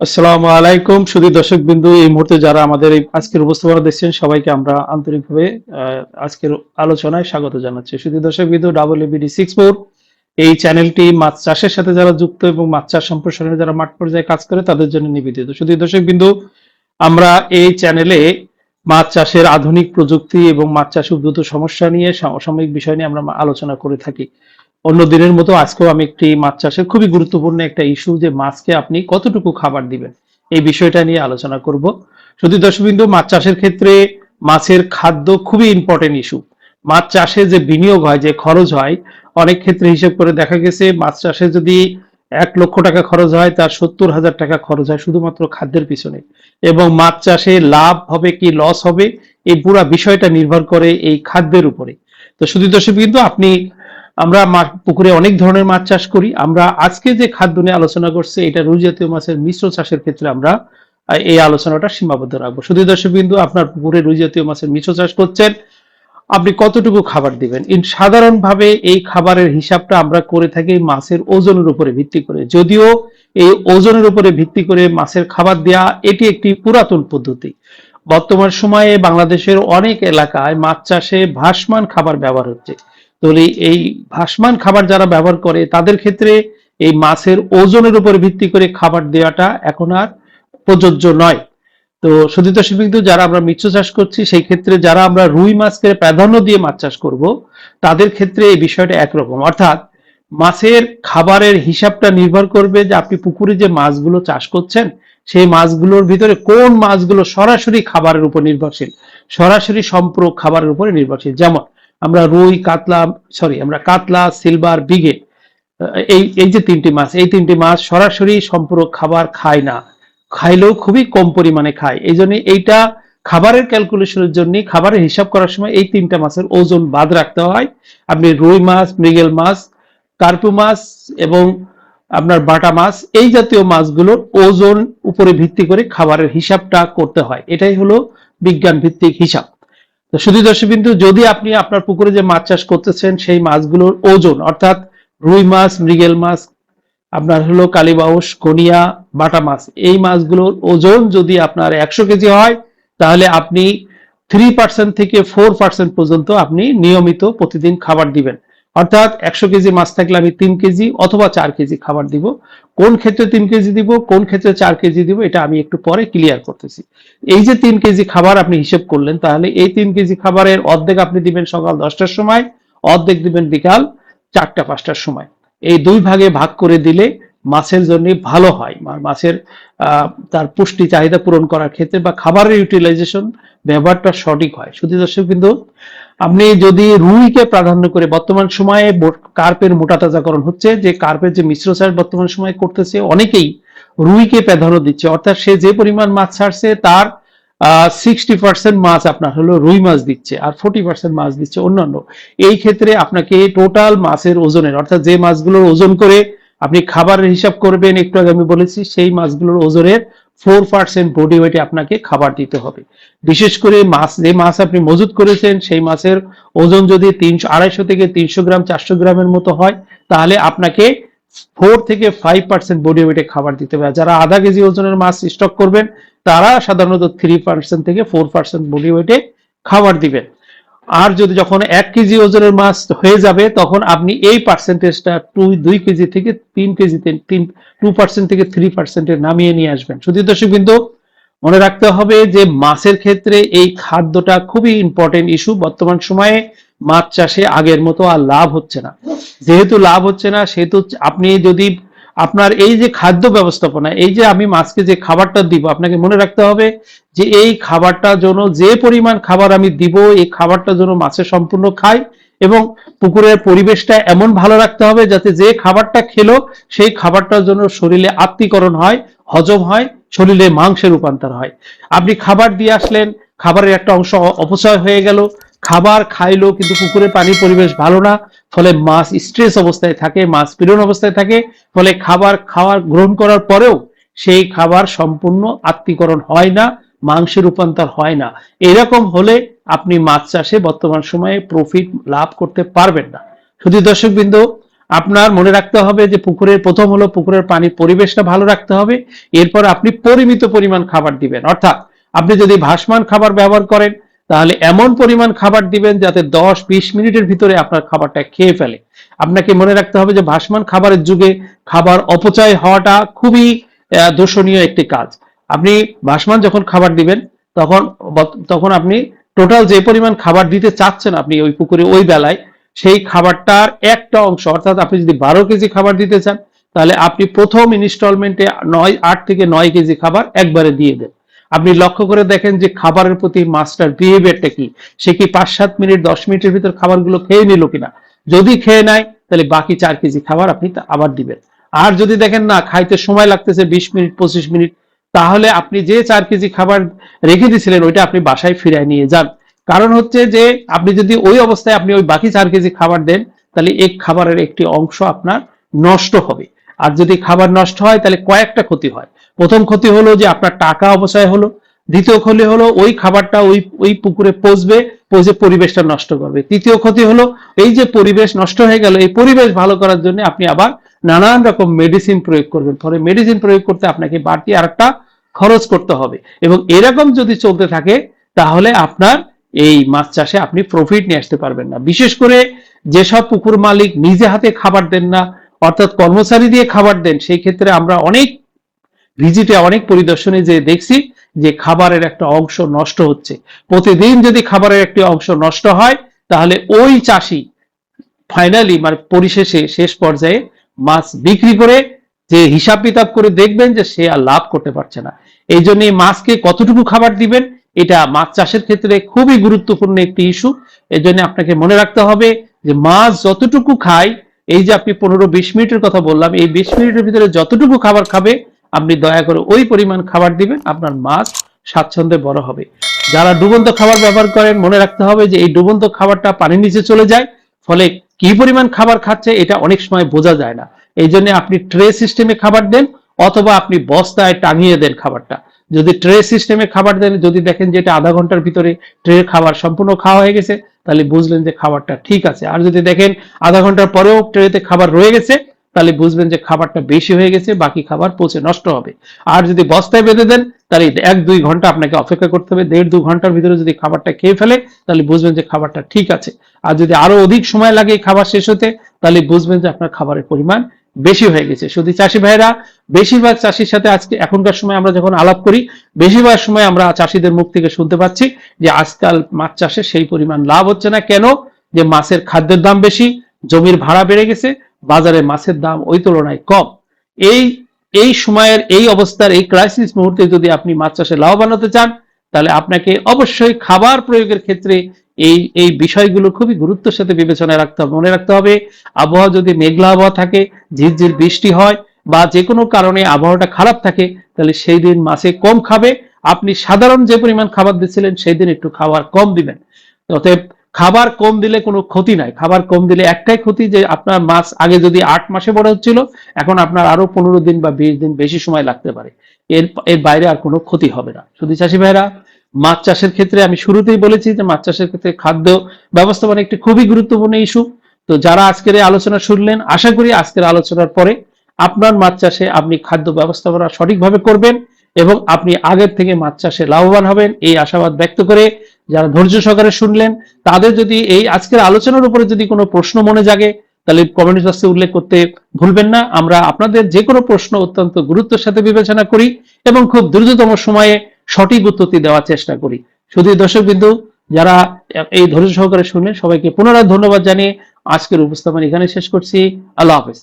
আসসালামু আলাইকুম শুধু দর্শক বিন্দু এই মুহূর্তে যারা আমাদের এই আজকের উপস্থাপনা দেখছেন, সবাইকে আমরা আন্তরিকভাবে আজকের আলোচনায় স্বাগত জানাচ্ছি। শুধু দর্শক বিন্দু ডাবল এবিডি সিক্স ফোর, এই চ্যানেলটি মাছ চাষের সাথে যারা যুক্ত এবং মাছ চাষ সম্প্রসারণে যারা মাঠ পর্যায়ে কাজ করে, তাদের জন্য নিবেদিত। শুধু দর্শক বিন্দু আমরা এই চ্যানেলে মাছ চাষের আধুনিক প্রযুক্তি এবং মাছ চাষ উদ্ভূত সমস্যা নিয়ে সমসাময়িক বিষয় নিয়ে আমরা আলোচনা করে থাকি। অন্য দিনের মতো আজকেও আমি একটি মাছ চাষের খুবই গুরুত্বপূর্ণ একটা ইস্যু যে মাছকে আপনি কতটুকু খাবার দিবেন, এই বিষয়টা নিয়ে আলোচনা করব। শুধু দর্শকবিন্দু, মাছ চাষের ক্ষেত্রে মাছের খাদ্য খুবই ইম্পর্টেন্ট ইস্যু মাছ চাষে যে বিনিয়োগ হয়, যে খরচ হয়, অনেক ক্ষেত্রে হিসেব করে দেখা গেছে মাছ চাষে যদি এক লক্ষ টাকা খরচ হয়, তার সত্তর হাজার টাকা খরচ হয় শুধুমাত্র খাদ্যের পিছনে। এবং মাছ চাষে লাভ হবে কি লস হবে, এই পুরা বিষয়টা নির্ভর করে এই খাদ্যের উপরে। তো শুধু দর্শক কিন্তু আপনি আমরা পুকুরে অনেক ধরনের মাছ চাষ করি। আমরা আজকে যে খাদ্য নিয়ে আলোচনা করছি, এটা রুই জাতীয় মাছের মিশ্র চাষের ক্ষেত্রে আমরা এই আলোচনাটা সীমাবদ্ধ রাখব। শুধু দর্শক বিন্দু আপনার পুকুরে রুই জাতীয় মাছের মিশ্র চাষ করছেন, আপনি কতটুকু খাবার দিবেন? ইন, সাধারণভাবে এই খাবারের হিসাবটা আমরা করে থাকি মাছের ওজনের উপরে ভিত্তি করে। যদিও এই ওজনের উপরে ভিত্তি করে মাছের খাবার দেয়া, এটি একটি পুরাতন পদ্ধতি। বর্তমান সময়ে বাংলাদেশের অনেক এলাকায় মাছ চাষে ভাসমান খাবার ব্যবহার হচ্ছে। তাহলে এই ভাসমান খাবার যারা ব্যবহার করে, তাদের ক্ষেত্রে এই মাছের ওজনের উপর ভিত্তি করে খাবার দেওয়াটা এখন আর প্রযোজ্য নয়। তো দর্শক বিন্দু যারা আমরা মিশ্র চাষ করছি, সেই ক্ষেত্রে যারা আমরা রুই মাছকে প্রাধান্য দিয়ে মাছ চাষ করব, তাদের ক্ষেত্রে এই বিষয়টা একরকম। অর্থাৎ মাছের খাবারের হিসাবটা নির্ভর করবে যে আপনি পুকুরে যে মাছগুলো চাষ করছেন সেই মাছগুলোর ভিতরে কোন মাছগুলো সরাসরি খাবারের উপর নির্ভরশীল? সরাসরি সম্পূরক খাবারের উপরে নির্ভরশীল। যেমন আমরা রুই, কাতলা সরি আমরা কাতলা, সিলভার বিঘে এই এই যে তিনটি মাছ, এই তিনটি মাছ সরাসরি সম্পূরক খাবার খায় না। খাইলেও খুবই কম পরিমাণে খায়। এই জন্য এইটা খাবারের ক্যালকুলেশনের জন্য খাবারের হিসাব করার সময় এই তিনটা মাছের ওজন বাদ রাখতে হয়। আপনি রুই মাছ, মৃগেল মাছ, কার্পু মাছ এবং আপনার বাটা মাছ, এই জাতীয় মাছগুলোর ওজন উপরে ভিত্তি করে খাবারের হিসাবটা করতে হয়। এটাই হলো বিজ্ঞান ভিত্তিক হিসাব। তো শুধু দর্শক বিন্দু যদি আপনি আপনার পুকুরে যে মাছ চাষ করতেছেন, সেই মাছগুলোর ওজন, অর্থাৎ রুই মাছ, মৃগেল মাছ, আপনার হলো কালীবাউস কনিয়া, বাটা মাছ, এই মাছগুলোর ওজন যদি আপনার একশো কেজি হয়, তাহলে আপনি থ্রি পার্সেন্ট থেকে ফোর পার্সেন্ট পর্যন্ত আপনি নিয়মিত প্রতিদিন খাবার দিবেন। অর্থাৎ একশো কেজি মাছ থাকলে আমি তিন কেজি অথবা চার কেজি খাবার দিব। কোন ক্ষেত্রে তিন কেজি দিব, কোন ক্ষেত্রে চার কেজি দিব, এটা আমি একটু পরে ক্লিয়ার করতেছি। এই যে তিন কেজি খাবার আপনি হিসেব করলেন, তাহলে এই তিন কেজি খাবারের অর্ধেক আপনি দিবেন সকাল দশটার সময়, অর্ধেক দিবেন বিকাল চারটা, পাঁচটার সময়। এই দুই ভাগে ভাগ করে দিলে মাছের জন্য ভালো হয়। মাছের তার পুষ্টি চাহিদা পূরণ করার ক্ষেত্রে বা খাবারের ইউটিলাইজেশন ব্যবহারটা সঠিক হয়। শুধু দর্শক কিন্তু আপনি যদি রুইকে প্রাধান্য করে বর্তমান সময়ে কার্পের মোটা তাজাকরণ হচ্ছে, যে কার্পের যে মিশ্র চাষ বর্তমান সময়ে করতেছে, অনেকেই রুইকে প্রাধান্য দিচ্ছে। অর্থাৎ সে যে পরিমাণ মাছ ছাড়ছে, তার সিক্সটি পার্সেন্ট মাছ আপনার হলো রুই মাছ দিচ্ছে আর ফোর্টি পার্সেন্ট মাছ দিচ্ছে অন্যান্য। এই ক্ষেত্রে আপনাকে টোটাল মাছের ওজনের, অর্থাৎ যে মাছগুলোর ওজন করে আপনি খাবারের হিসাব করবেন, একটু আগে আমি বলেছি, সেই মাছগুলোর ওজনের ফোর পার্সেন্ট বডি ওয়েটে আপনাকে খাবার দিতে হবে। বিশেষ করে মাছ, যে মাছ আপনি মজুত করেছেন, সেই মাছের ওজন যদি তিনশো, আড়াইশো থেকে তিনশো গ্রাম, চারশো গ্রামের মতো হয়, তাহলে আপনাকে ফোর থেকে ফাইভ পার্সেন্ট বডি ওয়েটে খাবার দিতে হবে। যারা আধা কেজি ওজনের মাছ স্টক করবেন, তারা সাধারণত থ্রি পার্সেন্ট থেকে ফোর পার্সেন্ট বডি ওয়েটে খাবার দিবেন। আর যদি যখন এক কেজি ওজনের মাছ হয়ে যাবে, তখন আপনি এই পার্সেন্টেজটা টু দুই কেজি থেকে তিন কেজিতে তিন টু পার্সেন্ট থেকে থ্রি পার্সেন্টে নামিয়ে নিয়ে আসবেন। শুধু দর্শক কিন্তু মনে রাখতে হবে যে মাছের ক্ষেত্রে এই খাদ্যটা খুবই ইম্পর্টেন্ট ইস্যু বর্তমান সময়ে মাছ চাষে আগের মতো আর লাভ হচ্ছে না। যেহেতু লাভ হচ্ছে না, সেহেতু আপনি যদি আপনার এই যে খাদ্য ব্যবস্থাপনা, এই যে আমি মাছকে যে খাবারটা দিব, আপনাকে মনে রাখতে হবে যে এই খাবারটা জন্য যে পরিমাণ খাবার আমি দিব, এই খাবারটা জন্য মাছে সম্পূর্ণ খায় এবং পুকুরের পরিবেশটা এমন ভালো রাখতে হবে যাতে যে খাবারটা খেলো, সেই খাবারটার জন্য শরীরে আত্মীকরণ হয়, হজম হয়, শরীরে মাংসে রূপান্তর হয়। আপনি খাবার দিয়ে আসলেন, খাবারের একটা অংশ অপচয় হয়ে গেল খাবার খাইলো কিন্তু পুকুরের পানির পরিবেশ ভালো না, ফলে মাছ স্ট্রেস অবস্থায় থাকে, মাছ পীড়ন অবস্থায় থাকে, ফলে খাবার খাওয়ার, গ্রহণ করার পরেও সেই খাবার সম্পূর্ণ আত্মীকরণ হয় না, মাংসে রূপান্তর হয় না। এরকম হলে আপনি মাছ চাষে বর্তমান সময়ে প্রফিট লাভ করতে পারবেন না। শুধু দর্শক বিন্দু আপনার মনে রাখতে হবে যে পুকুরের প্রথম হলো পুকুরের পানির পরিবেশটা ভালো রাখতে হবে, এরপর আপনি পরিমিত পরিমাণ খাবার দিবেন। অর্থাৎ আপনি যদি ভাসমান খাবার ব্যবহার করেন তাহলে এমন পরিমাণ খাবার দিবেন যাতে দশ বিশ মিনিটের ভিতরে আপনার খাবারটা খেয়ে ফেলে। আপনাকে মনে রাখতে হবে যে ভাসমান খাবারের যুগে খাবার অপচয় হওয়াটা খুবই দূষণীয় একটি কাজ। আপনি ভাসমান যখন খাবার দিবেন, তখন তখন আপনি টোটাল যে পরিমাণ খাবার দিতে চাচ্ছেন আপনি ওই পুকুরে ওই বেলায়, সেই খাবারটার একটা অংশ, অর্থাৎ আপনি যদি বারো কেজি খাবার দিতে চান, তাহলে আপনি প্রথম ইনস্টলমেন্টে নয়, আট থেকে নয় কেজি খাবার একবারে দিয়ে দেন। আপনি লক্ষ্য করে দেখেন যে খাবারের প্রতি মাস্টার বিহেভিয়ারটা কি? সে কি পাঁচ সাত মিনিট, দশ মিনিটের ভিতর খাবারগুলো খেয়ে নিল কিনা? যদি খেয়ে নেয়, তাহলে বাকি চার কেজি খাবার আপনি আবার দিবেন। আর যদি দেখেন না, খাইতে সময় লাগতেছে বিশ মিনিট, পঁচিশ মিনিট, তাহলে আপনি যে চার কেজি খাবার রেখে দিয়েছিলেন ওইটা আপনি বাসায় ফিরায় নিয়ে যান। কারণ হচ্ছে যে, আপনি যদি ওই অবস্থায় আপনি ওই বাকি চার কেজি খাবার দেন, তাহলে এক খাবারের একটি অংশ আপনার নষ্ট হবে। আর যদি খাবার নষ্ট হয়, তাহলে কয়েকটা ক্ষতি হয়। প্রথম ক্ষতি হলো যে আপনার টাকা অবচয় হলো। দ্বিতীয় ক্ষতি হলো ওই খাবারটা ওই ওই পুকুরে পচবে, পচে পরিবেশটা নষ্ট করবে। তৃতীয় ক্ষতি হলো এই যে পরিবেশ নষ্ট হয়ে গেল, এই পরিবেশ ভালো করার জন্য আপনি আবার নানান রকম মেডিসিন প্রয়োগ করবেন। ফলে মেডিসিন প্রয়োগ করতে আপনাকে বাড়তি আরেকটা খরচ করতে হবে। এবং এরকম যদি চলতে থাকে, তাহলে আপনার এই মাছ চাষে আপনি প্রফিট নিয়ে আসতে পারবেন না। বিশেষ করে যেসব পুকুর মালিক নিজে হাতে খাবার দেন না অর্থাৎ কর্মচারী দিয়ে খাবার দেন, সেই ক্ষেত্রে আমরা অনেক ভিজিটে অনেক পরিদর্শনে যে দেখছি যে খাবারের একটা অংশ নষ্ট হচ্ছে। প্রতিদিন যদি খাবারের একটি অংশ নষ্ট হয়, তাহলে ওই চাষি ফাইনালি মানে পরিশেষে শেষ পর্যায়ে মাছ বিক্রি করে যে হিসাব কিতাব করে দেখবেন যে সে আর লাভ করতে পারছে না। এই জন্য মাছকে কতটুকু খাবার দিবেন, এটা মাছ চাষের ক্ষেত্রে খুবই গুরুত্বপূর্ণ একটি ইস্যু এই জন্য আপনাকে মনে রাখতে হবে যে মাছ যতটুকু খায় এই যে আপনি পনেরো বিশ মিনিটের কথা বললাম, এই বিশ মিনিটের ভিতরে যতটুকু খাবার খাবে, আপনি দয়া করে ওই পরিমাণ খাবার দিবেন, আপনার মাছ স্বাচ্ছন্দ্যে বড় হবে। যারা ডুবন্ত খাবার ব্যবহার করেন, মনে রাখতে হবে যে এই ডুবন্ত খাবারটা পানির নিচে চলে যায়, ফলে কি পরিমাণ খাবার খাচ্ছে এটা অনেক সময় বোঝা যায় না। এই জন্য আপনি ট্রে সিস্টেমে খাবার দেন, অথবা আপনি বস্তায় টাঙিয়ে দেন খাবারটা। যদি ট্রে সিস্টেমে খাবার দেন, যদি দেখেন যে এটা আধা ঘণ্টার ভিতরে ট্রে খাবার সম্পূর্ণ খাওয়া হয়ে গেছে তাহলে বুঝলেন যে খাবারটা ঠিক আছে। আর যদি দেখেন আধা ঘণ্টার পরেও ট্রেতে খাবার রয়ে গেছে, তাহলে বুঝবেন যে খাবারটা বেশি হয়ে গেছে, বাকি খাবার পচে নষ্ট হবে। আর যদি বস্তায় বেঁধে দেন, তাহলে এক, দুই ঘণ্টা আপনাকে অপেক্ষা করতে হবে। দেড়, দু ঘণ্টার ভিতরে যদি খাবারটা খেয়ে ফেলে, তাহলে বুঝবেন যে খাবারটা ঠিক আছে। আর যদি আরও অধিক সময় লাগে খাবার শেষ হতে, তাহলে বুঝবেন যে আপনার খাবারের পরিমাণ বেশি হয়ে গেছে। শুধু চাষি ভাইরা, বেশিরভাগ চাষির সাথে আজকে এখনকার সময় আমরা যখন আলাপ করি, বেশিরভাগ সময় আমরা চাষিদের মুখ থেকে শুনতে পাচ্ছি যে আজকাল মাছ চাষে সেই পরিমাণ লাভ হচ্ছে না। কেন? যে মাছের খাদ্যের দাম বেশি, জমির ভাড়া বেড়ে গেছে, বাজারে মাছের দাম ওই তুলনায় কম। এই এই সময়ের এই অবস্থার, এই ক্রাইসিস মুহূর্তে যদি আপনি মাছ চাষে লাভবান হতে চান, তাহলে আপনাকে অবশ্যই খাবার প্রয়োগের ক্ষেত্রে এই এই বিষয়গুলো খুবই গুরুত্বের সাথে বিবেচনায় রাখতে হবে। মনে রাখতে হবে, আবহাওয়া যদি মেঘলা আবহাওয়া থাকে, ঝিরঝির বৃষ্টি হয় বা যে কোনো কারণে আবহাওয়াটা খারাপ থাকে, তাহলে সেই দিন মাছে কম খাবে। আপনি সাধারণ যে পরিমাণ খাবার দিচ্ছিলেন, সেই দিন একটু খাবার কম দিবেন। অতএব খাবার কম দিলে কোনো ক্ষতি নাই। খাবার কম দিলে একটাই ক্ষতি যে আপনার মাছ আগে যদি আট মাসে বড় হচ্ছিল, এখন আপনার আরও পনেরো দিন বা বিশ দিন বেশি সময় লাগতে পারে। এর এর বাইরে আর কোনো ক্ষতি হবে না। শুধু চাষি ভাইরা মাছ চাষের ক্ষেত্রে আমি শুরুতেই বলেছি যে মাছ চাষের ক্ষেত্রে খাদ্য ব্যবস্থাপনা একটি খুবই গুরুত্বপূর্ণ ইস্যু। তো যারা আজকের এই আলোচনা শুনলেন, আশা করি আজকের আলোচনার পরে আপনার মাছ চাষে আপনি খাদ্য ব্যবস্থাপনা সঠিকভাবে করবেন এবং আপনি আগের থেকে মাছ চাষে লাভবান হবেন এই আশাবাদ ব্যক্ত করে যারা ধৈর্য সহকারে শুনলেন, তাদের যদি এই আজকের আলোচনার উপরে যদি কোনো প্রশ্ন মনে জাগে, তাহলে কমেন্ট বক্সে উল্লেখ করতে ভুলবেন না। আমরা আপনাদের যে কোনো প্রশ্ন অত্যন্ত গুরুত্বের সাথে বিবেচনা করি এবং খুব দ্রুততম সময়ে সঠিক উত্তরটি দেওয়ার চেষ্টা করি। শুধু দর্শক বিন্দু, যারা এই ধৈর্য সহকারে শুনে সবাইকে পুনরায় ধন্যবাদ জানিয়ে আজকের উপস্থাপন এখানে শেষ করছি। আল্লাহ হাফেজ।